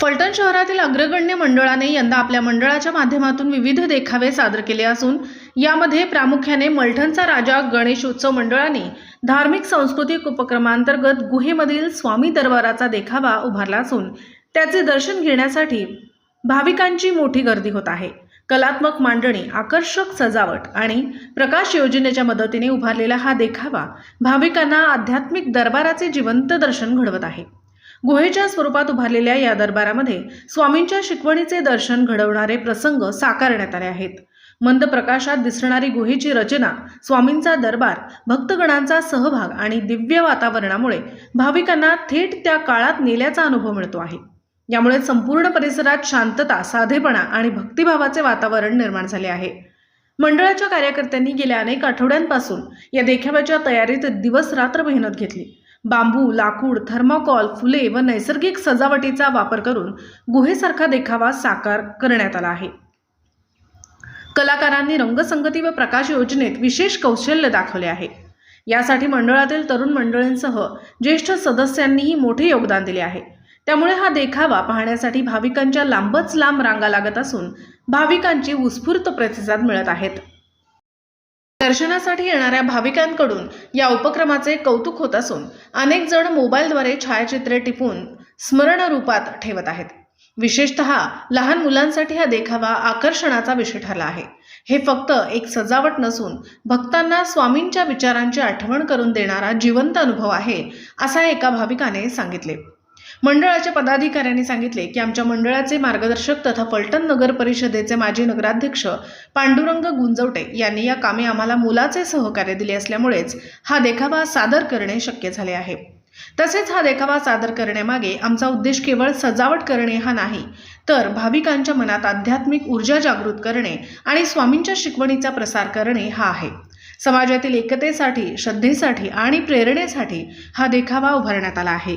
फलटण शहरातील अग्रगण्य मंडळाने यंदा आपल्या मंडळाच्या माध्यमातून विविध देखावे सादर केले असून यामध्ये प्रामुख्याने मलठणचा राजा गणेशोत्सव मंडळाने धार्मिक सांस्कृतिक उपक्रमांतर्गत गुहेमधील स्वामी दरबाराचा देखावा उभारला असून त्याचे दर्शन घेण्यासाठी भाविकांची मोठी गर्दी होत आहे. कलात्मक मांडणी आकर्षक सजावट आणि प्रकाश योजनेच्या मदतीने उभारलेला हा देखावा भाविकांना आध्यात्मिक दरबाराचे जिवंत दर्शन घडवत आहे. गुहेच्या स्वरूपात उभारलेल्या या दरबारामध्ये स्वामींच्या शिकवणीचे दर्शन घडवणारे प्रसंग साकारण्यात आले आहेत. मंद प्रकाशात दिसणारी गुहेची रचना स्वामींचा दरबार भक्तगणांचा सहभाग आणि दिव्य वातावरणामुळे भाविकांना थेट त्या काळात नेल्याचा अनुभव मिळतो आहे. यामुळे संपूर्ण परिसरात शांतता साधेपणा आणि भक्तिभावाचे वातावरण निर्माण झाले आहे. मंडळाच्या कार्यकर्त्यांनी गेल्या अनेक आठवड्यांपासून या देखाव्याच्या तयारीत दिवस रात्र मेहनत घेतली. बांबू लाकूड थर्माकॉल फुले व नैसर्गिक सजावटीचा वापर करून गुहेसारखा देखावा साकार करण्यात आला आहे. कलाकारांनी रंगसंगती व प्रकाश योजनेत विशेष कौशल्य दाखवले आहे. यासाठी मंडळातील तरुण मंडळींसह ज्येष्ठ सदस्यांनीही मोठे योगदान दिले आहे. त्यामुळे हा देखावा पाहण्यासाठी भाविकांच्या लांबच लांब रांगा लागत असून भाविकांची उत्स्फूर्त प्रतिसाद मिळत आहेत. दर्शनासाठी येणाऱ्या भाविकांकडून या उपक्रमाचे कौतुक होत असून अनेक जण मोबाईलद्वारे छायाचित्रे टिपून स्मरण रूपात ठेवत आहेत. विशेषत लहान मुलांसाठी हा देखावा आकर्षणाचा विषय ठरला आहे. हे फक्त एक सजावट नसून भक्तांना स्वामींच्या विचारांची आठवण करून देणारा जिवंत अनुभव आहे असा एका भाविकाने सांगितले. मंडळाच्या पदाधिकाऱ्यांनी सांगितले की आमच्या मंडळाचे मार्गदर्शक तथा फलटण नगर परिषदेचे माजी नगराध्यक्ष पांडुरंग गुंजवटे यांनी या कामी आम्हाला मुलाचे सहकार्य दिले असल्यामुळेच हा देखावा सादर करणे शक्य झाले आहे. तसेच हा देखावा सादर करण्यामागे आमचा उद्देश केवळ सजावट करणे हा नाही तर भाविकांच्या मनात आध्यात्मिक ऊर्जा जागृत करणे आणि स्वामींच्या शिकवणीचा प्रसार करणे हा आहे. समाजातील एकतेसाठी श्रद्धेसाठी आणि प्रेरणेसाठी हा देखावा उभारण्यात आला आहे.